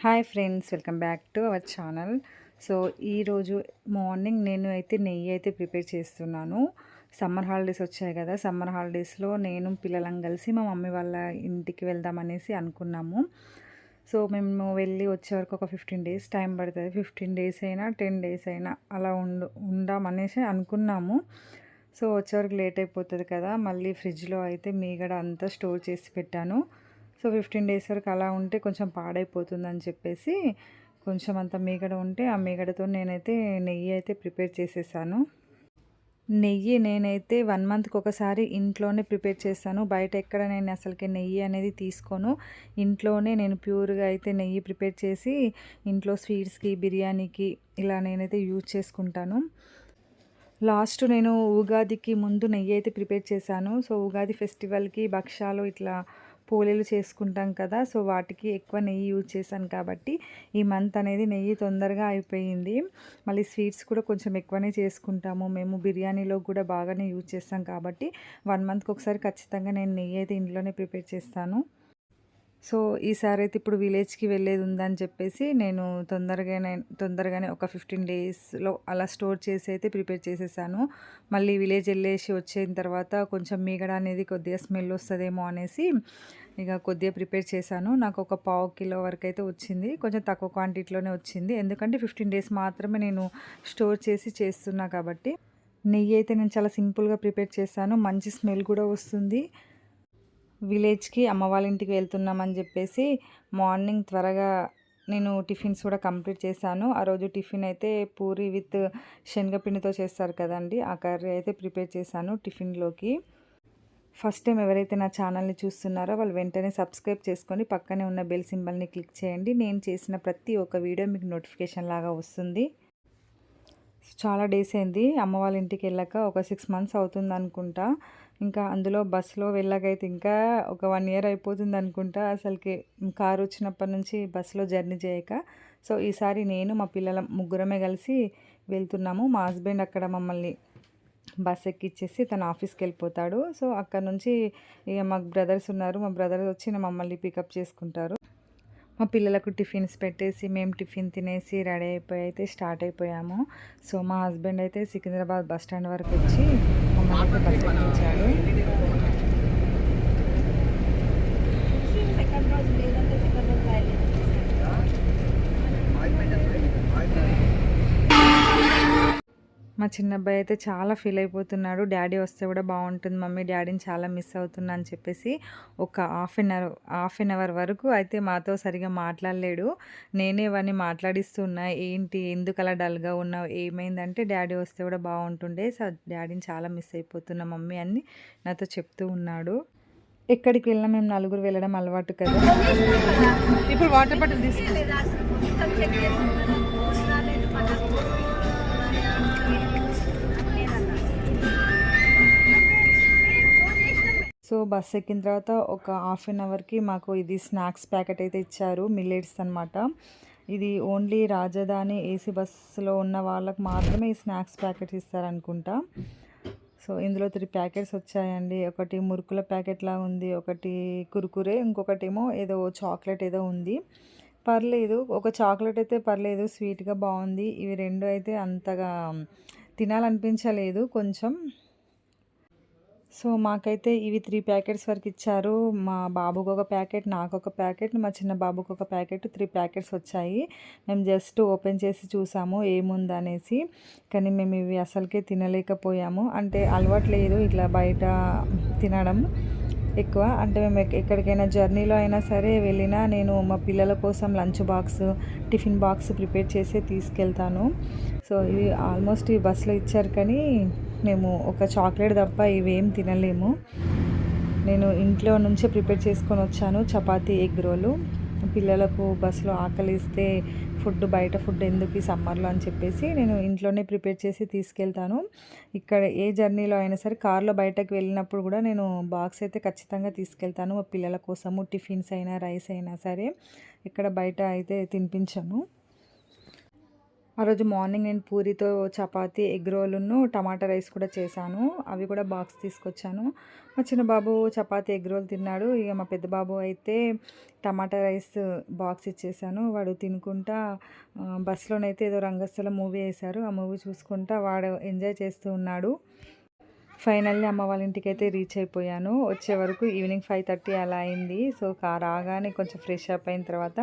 Hi friends welcome back to our channel. So ఈరోజు morning నేను అయితే నెయ్యి అయితే ప్రిపేర్ చేస్తున్నాను. సమ్మర్ హాలిడేస్ వచ్చాయి కదా సమ్మర్ హాలిడేస్లో నేను పిల్లలం కలిసి మా మమ్మీ వాళ్ళ ఇంటికి వెళ్దామనేసి అనుకున్నాము. సో మేము వెళ్ళి వచ్చే వరకు ఒక ఫిఫ్టీన్ డేస్ టైం పడుతుంది. ఫిఫ్టీన్ డేస్ అయినా టెన్ డేస్ అయినా అలా ఉండు ఉందామనేసి అనుకున్నాము. సో వచ్చే వరకు లేట్ అయిపోతుంది కదా మళ్ళీ ఫ్రిడ్జ్లో అయితే మీగడ అంతా స్టోర్ చేసి పెట్టాను. సో ఫిఫ్టీన్ డేస్ వరకు అలా ఉంటే కొంచెం పాడైపోతుందని చెప్పేసి కొంచెం అంత మీగడ ఉంటే ఆ మీగడతో నేనైతే నెయ్యి అయితే ప్రిపేర్ చేసేసాను. నెయ్యి నేనైతే వన్ మంత్కి ఒకసారి ఇంట్లోనే ప్రిపేర్ చేస్తాను. బయట ఎక్కడ నేను అసలుకి నెయ్యి అనేది తీసుకోను. ఇంట్లోనే నేను ప్యూర్గా అయితే నెయ్యి ప్రిపేర్ చేసి ఇంట్లో స్వీట్స్కి బిర్యానీకి ఇలా నేనైతే యూజ్ చేసుకుంటాను. లాస్ట్ నేను ఉగాదికి ముందు నెయ్యి అయితే ప్రిపేర్ చేశాను. సో ఉగాది ఫెస్టివల్కి భక్షాలు ఇట్లా పూలీలు చేసుకుంటాం కదా సో వాటికి ఎక్కువ నెయ్యి యూజ్ చేశాను కాబట్టి ఈ మంత్ అనేది నెయ్యి తొందరగా అయిపోయింది. మళ్ళీ స్వీట్స్ కూడా కొంచెం ఎక్కువనే చేసుకుంటాము. మేము బిర్యానీలో కూడా బాగానే యూజ్ చేస్తాం కాబట్టి వన్ మంత్కి ఒకసారి ఖచ్చితంగా నేను నెయ్యి అయితే ఇంట్లోనే ప్రిపేర్ చేస్తాను. సో ఈసారి అయితే ఇప్పుడు విలేజ్కి వెళ్ళేది ఉందని చెప్పేసి నేను తొందరగానే తొందరగానే ఒక ఫిఫ్టీన్ డేస్లో అలా స్టోర్ చేసి అయితే ప్రిపేర్ చేసేసాను. మళ్ళీ విలేజ్ వెళ్ళేసి వచ్చిన తర్వాత కొంచెం మీగడ అనేది కొద్దిగా స్మెల్ వస్తుందేమో అనేసి ఇక కొద్దిగా ప్రిపేర్ చేశాను. నాకు ఒక పావు కిలో వరకు అయితే వచ్చింది. కొంచెం తక్కువ క్వాంటిటీలోనే వచ్చింది. ఎందుకంటే ఫిఫ్టీన్ డేస్ మాత్రమే నేను స్టోర్ చేసి చేస్తున్నా కాబట్టి. నెయ్యి అయితే నేను చాలా సింపుల్గా ప్రిపేర్ చేశాను. మంచి స్మెల్ కూడా వస్తుంది. విలేజ్కి అమ్మ వాళ్ళ ఇంటికి వెళ్తున్నామని చెప్పేసి మార్నింగ్ త్వరగా నేను టిఫిన్స్ కూడా కంప్లీట్ చేశాను. ఆ రోజు టిఫిన్ అయితే పూరి విత్ శనగపిండితో చేస్తారు కదండి ఆ కర్రీ అయితే ప్రిపేర్ చేశాను టిఫిన్లోకి. ఫస్ట్ టైం ఎవరైతే నా ఛానల్ని చూస్తున్నారో వాళ్ళు వెంటనే సబ్స్క్రైబ్ చేసుకొని పక్కనే ఉన్న బెల్ సింబల్ని క్లిక్ చేయండి. నేను చేసిన ప్రతి ఒక్క వీడియో మీకు నోటిఫికేషన్ లాగా వస్తుంది. చాలా డేస్ అయింది అమ్మ వాళ్ళ ఇంటికి వెళ్ళాక ఒక సిక్స్ మంత్స్ అవుతుంది అనుకుంటా ఇంకా అందులో బస్సులో వెళ్ళాకైతే ఇంకా ఒక వన్ ఇయర్ అయిపోతుంది అనుకుంటా అసలుకి కారు వచ్చినప్పటి నుంచి బస్సులో జర్నీ చేయక. సో ఈసారి నేను మా పిల్లల ముగ్గురమే కలిసి వెళ్తున్నాము. మా హస్బెండ్ అక్కడ మమ్మల్ని బస్ ఎక్కిచ్చేసి తన ఆఫీస్కి వెళ్ళిపోతాడు. సో అక్కడ నుంచి ఇక మా బ్రదర్స్ ఉన్నారు. మా బ్రదర్స్ వచ్చి మమ్మల్ని పికప్ చేసుకుంటారు. మా పిల్లలకు టిఫిన్స్ పెట్టేసి మేము టిఫిన్ తినేసి రెడీ అయిపోయి అయితే స్టార్ట్ అయిపోయాము. సో మా హస్బెండ్ అయితే సికింద్రాబాద్ బస్ స్టాండ్ వరకు వచ్చి మమ్మల్ని బస్ ఎక్కించాడు. మా చిన్నబ్బాయి అయితే చాలా ఫీల్ అయిపోతున్నాడు. డాడీ వస్తే కూడా బాగుంటుంది మమ్మీ. డాడీని చాలా మిస్ అవుతున్నా అని చెప్పేసి ఒక half an hour half an hour వరకు అయితే మాతో సరిగా మాట్లాడలేడు. నేనే వాడిని మాట్లాడిస్తున్నా. ఏంటి? ఎందుకు అలా డల్గా ఉన్నావు? ఏమైందంటే డాడీ వస్తే కూడా బాగుంటుండే. సో డాడీని చాలా మిస్ అయిపోతున్నా మమ్మీ అని నాతో చెప్తూ ఉన్నాడు. ఎక్కడికి వెళ్ళినా మేము నలుగురు వెళ్ళడం అలవాటు కదా. ఇప్పుడు వాటర్ బాటిల్ తీసుకుంటాం సో బస్ ఎక్కిన తర్వాత ఒక హాఫ్ అన్ అవర్కి మాకు ఇది స్నాక్స్ ప్యాకెట్ అయితే ఇచ్చారు మిల్లెట్స్ అనమాట ఇది ఓన్లీ రాజధాని ఏసీ బస్సులో ఉన్న వాళ్ళకు మాత్రమే ఈ స్నాక్స్ ప్యాకెట్స్ ఇస్తారనుకుంటా. సో ఇందులో త్రీ ప్యాకెట్స్ వచ్చాయండి. ఒకటి మురుకుల ప్యాకెట్లా ఉంది ఒకటి కురుకురే ఇంకొకటేమో ఏదో చాక్లెట్ ఏదో ఉంది. పర్లేదు ఒక చాక్లెట్ అయితే పర్లేదు స్వీట్గా బాగుంది. ఇవి రెండు అయితే అంతగా తినాలనిపించలేదు కొంచెం సో మాకైతే ఇవి త్రీ ప్యాకెట్స్ వరకు ఇచ్చారు. మా బాబుకు ఒక ప్యాకెట్ నాకు ఒక ప్యాకెట్ మా చిన్న బాబుకు ఒక ప్యాకెట్ త్రీ ప్యాకెట్స్ వచ్చాయి. మేము జస్ట్ ఓపెన్ చేసి చూసాము ఏముందనేసి. కానీ మేము ఇవి అసలుకే తినలేకపోయాము. అంటే అలవాటు లేదు ఇట్లా బయట తినడం ఎక్కువ. అంటే మేము ఎక్కడికైనా జర్నీలో అయినా సరే వెళ్ళినా నేను మా పిల్లల కోసం lunch box tiffin box prepare చేసి తీసుకెళ్తాను. సో ఇవి ఆల్మోస్ట్ ఈ బస్సులో ఇచ్చారు కానీ మేము ఒక చాక్లెట్ తప్ప ఇవేం తినలేము. నేను ఇంట్లో నుంచే ప్రిపేర్ చేసుకొని వచ్చాను. Chapati egg roll. పిల్లలకు బస్సులో ఆకలిస్తే ఫుడ్ బయట ఫుడ్ ఎందుకు ఈ సమ్మర్లో అని చెప్పేసి నేను ఇంట్లోనే ప్రిపేర్ చేసి తీసుకెళ్తాను. ఇక్కడ ఏ జర్నీలో అయినా సరే కార్లో బయటకు వెళ్ళినప్పుడు కూడా నేను బాక్స్ అయితే ఖచ్చితంగా తీసుకెళ్తాను. మా పిల్లల కోసము టిఫిన్స్ అయినా రైస్ అయినా సరే ఇక్కడ బయట అయితే తినిపించాను. ఆ రోజు మార్నింగ్ నేను పూరితో చపాతి ఎగ్ రోలును టమాటా రైస్ కూడా చేశాను. అవి కూడా బాక్స్ తీసుకొచ్చాను. మా చిన్న బాబు చపాతీ ఎగ్ రోల్ తిన్నాడు. ఇక మా పెద్ద బాబు అయితే టమాటా రైస్ బాక్స్ ఇచ్చేసాను వాడు తినుకుంటా బస్సులోనైతే ఏదో రంగస్థల మూవీ వేశారు. ఆ మూవీ చూసుకుంటా వాడు ఎంజాయ్ చేస్తూ ఉన్నాడు. ఫైనల్లీ అమ్మ వాళ్ళ ఇంటికి అయితే రీచ్ అయిపోయాను. వచ్చే వరకు ఈవినింగ్ ఫైవ్ థర్టీ అలా అయింది. సో కా రాగానే కొంచెం ఫ్రెష్ అప్ అయిన తర్వాత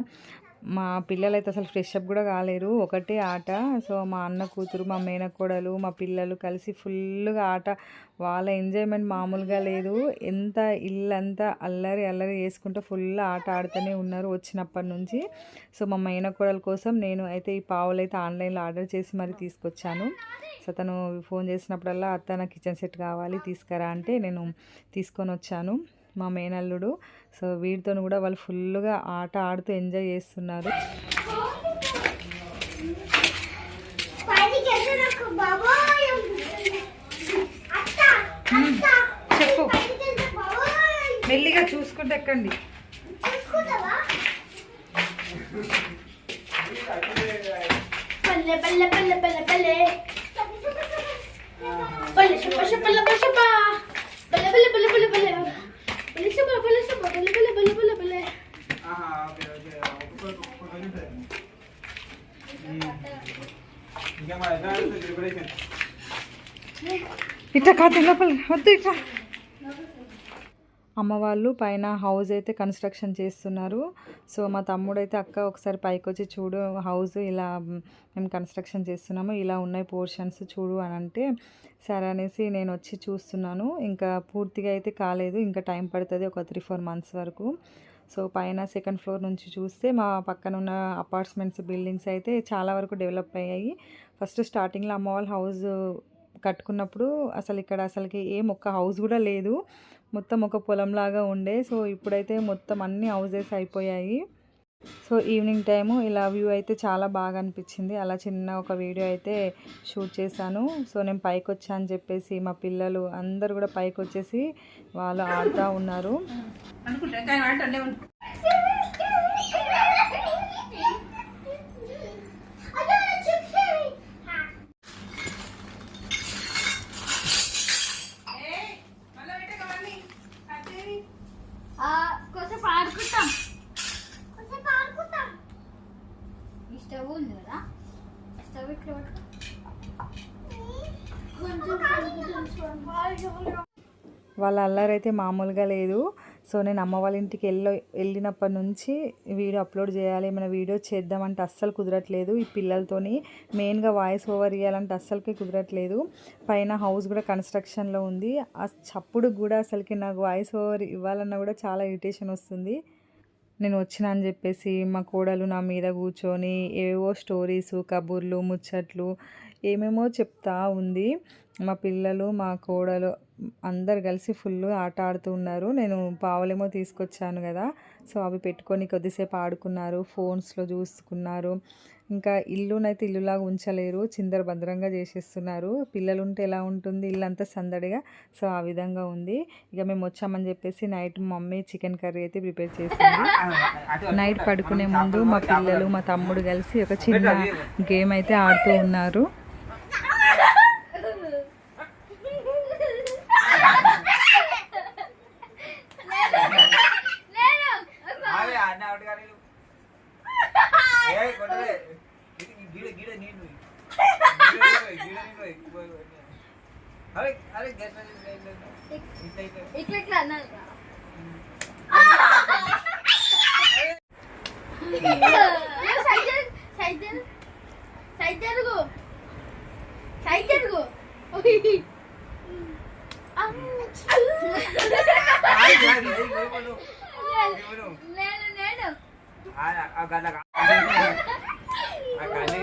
మా పిల్లలు అయితే అసలు ఫ్రెష్ అప్ కూడా కాలేరు. ఒకటే ఆట. సో మా అన్న కూతురు మా మేనకోడలు మా పిల్లలు కలిసి ఫుల్గా ఆట. వాళ్ళ ఎంజాయ్మెంట్ మామూలుగా లేదు. ఎంత ఇల్లంతా అల్లరి అల్లరి చేసుకుంటూ ఫుల్ ఆట ఆడుతూనే ఉన్నారు వచ్చినప్పటి నుంచి. సో మా మేనకోడల కోసం నేను అయితే ఈ పావులు అయితే ఆన్లైన్లో ఆర్డర్ చేసి మరి తీసుకొచ్చాను. సో తను ఫోన్ చేసినప్పుడల్లా అత్త నాకు కిచెన్ సెట్ కావాలి తీసుకురా అంటే నేను తీసుకొని వచ్చాను మా మేనల్లుడు. సో వీటితో కూడా వాళ్ళు ఫుల్గా ఆట ఆడుతూ ఎంజాయ్ చేస్తున్నారు. చెప్పు. మెల్లిగా చూసుకుంటే ఎక్కండి చూసుకుంటావా పల్లె పల్లె పల్లె పల్లె పల్లె పల్లె షప్ప షప్ప లప్ప షప్ప పల్లె పల్లె పల్లె పల్లె పల్లె పల్లె షప్ప పల్లె షప్ప పల్లె పల్లె పల్లె పల్లె పల్లె ఆహా, ఓకే, ఓకే. ఒక్కొక్కరికి ఒక్కొక్క రోజు ఉంటుంది. ఇంకా మా ఎగ్జామ్స్ ప్రిపరేషన్ ఇట్లా కాదు లోపల వద్దు ఇట్లా అమ్మ వాళ్ళు పైన హౌస్ అయితే కన్స్ట్రక్షన్ చేస్తున్నారు. సో మా తమ్ముడైతే అక్క ఒకసారి పైకి వచ్చి చూడు హౌస్ ఇలా మేము కన్స్ట్రక్షన్ చేస్తున్నాము ఇలా ఉన్నాయి పోర్షన్స్ చూడు అని అంటే సరే అనేసి నేను వచ్చి చూస్తున్నాను. ఇంకా పూర్తిగా అయితే కాలేదు ఇంకా టైం పడుతుంది ఒక త్రీ ఫోర్ మంత్స్ వరకు. సో పైన సెకండ్ ఫ్లోర్ నుంచి చూస్తే మా పక్కన ఉన్న అపార్ట్మెంట్స్ బిల్డింగ్స్ అయితే చాలా వరకు డెవలప్ అయ్యాయి. ఫస్ట్ స్టార్టింగ్లో అమ్మ వాళ్ళ హౌస్ కట్టుకున్నప్పుడు అసలు ఇక్కడ అసలుకి ఏం ఒక్క హౌస్ కూడా లేదు. మొత్తం ఒక పొలంలాగా ఉండే. సో ఇప్పుడైతే మొత్తం అన్ని హౌజెస్ అయిపోయాయి. సో ఈవినింగ్ టైము ఇలా వ్యూ అయితే చాలా బాగా అనిపించింది. అలా చిన్న ఒక వీడియో అయితే షూట్ చేశాను. సో నేను పైకి వచ్చా అని చెప్పేసి మా పిల్లలు అందరు కూడా పైకి వచ్చేసి వాళ్ళు ఆడుతూ ఉన్నారు అదో చిప్స్ కొంచెం ఆడుకుంటాం కొంచెం ఆడుకుంటాం ఈ స్టవ్ ఉంది కదా స్టవ్ ఇక్కడ పట్టుకో. కొంచెం వాళ్ళ అల్లరైతే మామూలుగా లేదు. సో నేను అమ్మ వాళ్ళ ఇంటికి వెళ్ళ వెళ్ళినప్పటి నుంచి వీడియో అప్లోడ్ చేయాలి ఏమైనా వీడియో చేద్దామంటే అస్సలు కుదరట్లేదు. ఈ పిల్లలతోని మెయిన్గా వాయిస్ ఓవర్ ఇవ్వాలంటే అస్సలకి కుదరట్లేదు. పైన హౌస్ కూడా కన్స్ట్రక్షన్లో ఉంది. ఆ చప్పుడు కూడా అసలుకి నాకు వాయిస్ ఓవర్ ఇవ్వాలన్నా కూడా చాలా ఇరిటేషన్ వస్తుంది. నేను వచ్చినా అని చెప్పేసి మా కోడలు నా మీద కూర్చొని ఏవో స్టోరీస్ కబుర్లు ముచ్చట్లు ఏమేమో చెప్తా ఉంది. మా పిల్లలు మా కోడలు అందరు కలిసి ఫుల్ ఆట ఆడుతూ ఉన్నారు. నేను పావులేమో తీసుకొచ్చాను కదా. సో అవి పెట్టుకొని కొద్దిసేపు ఆడుకున్నారు ఫోన్స్లో చూసుకున్నారు. ఇంకా ఇల్లునైతే ఇల్లులాగా ఉంచలేరు చిందర భద్రంగా చేసేస్తున్నారు. పిల్లలు ఉంటే ఎలా ఉంటుంది? ఇల్లంతా సందడిగా. సో ఆ విధంగా ఉంది. ఇక మేము వచ్చామని చెప్పేసి నైట్ మమ్మీ చికెన్ కర్రీ అయితే ప్రిపేర్ చేసింది. నైట్ పడుకునే ముందు మా పిల్లలు మా తమ్ముడు కలిసి ఒక చిన్న గేమ్ అయితే ఆడుతూ ఉన్నారు. ఇట్లా ఇట్లా. అన్నారు నేను నేను. ఆ ఆ గల్ల ఆ కానీ